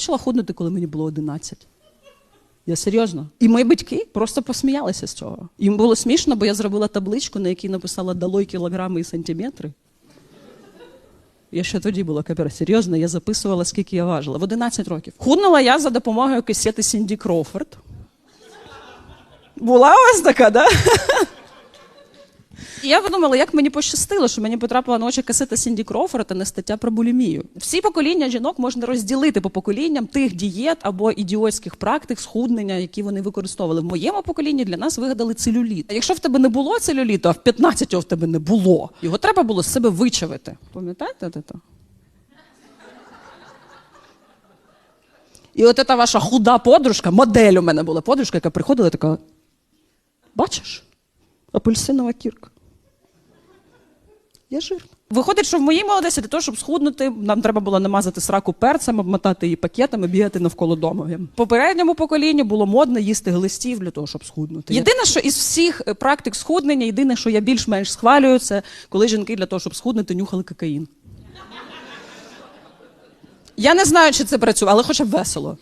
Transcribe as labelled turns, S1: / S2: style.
S1: почала худнути, коли мені було 11. Я серйозно. І мої батьки просто посміялися з цього. Їм було смішно, бо я зробила табличку, на якій написала долой кілограми і сантиметри. Я ще тоді була капер, серйозно, я записувала, скільки я важила. В 11 років. Худнула я за допомогою касети Сінді Кроуфорд. Була у вас така, да? Я подумала, як мені пощастило, що мені потрапила на очі касета Сінді Кроуфорд, а не стаття про булімію. Всі покоління жінок можна розділити по поколінням тих дієт або ідіотських практик схуднення, які вони використовували. В моєму поколінні для нас вигадали целюліт. А якщо в тебе не було целюліту, а в 15 в тебе не було, його треба було з себе вичавити. Пам'ятаєте це? І от ця ваша худа подружка, модель у мене була подружка, яка приходила і така: бачиш, апельсинова кірка. Я жирна. Виходить, що в моїй молодості для того, щоб схуднути, нам треба було намазати сраку перцем, обмотати її пакетами, бігати навколо дому. В попередньому поколінні було модно їсти глистів для того, щоб схуднути. Єдине, що із всіх е, практик схуднення, єдине, що я більш-менш схвалюю, це коли жінки для того, щоб схуднути, нюхали кокаїн. Я не знаю, чи це працює, але хоча б весело.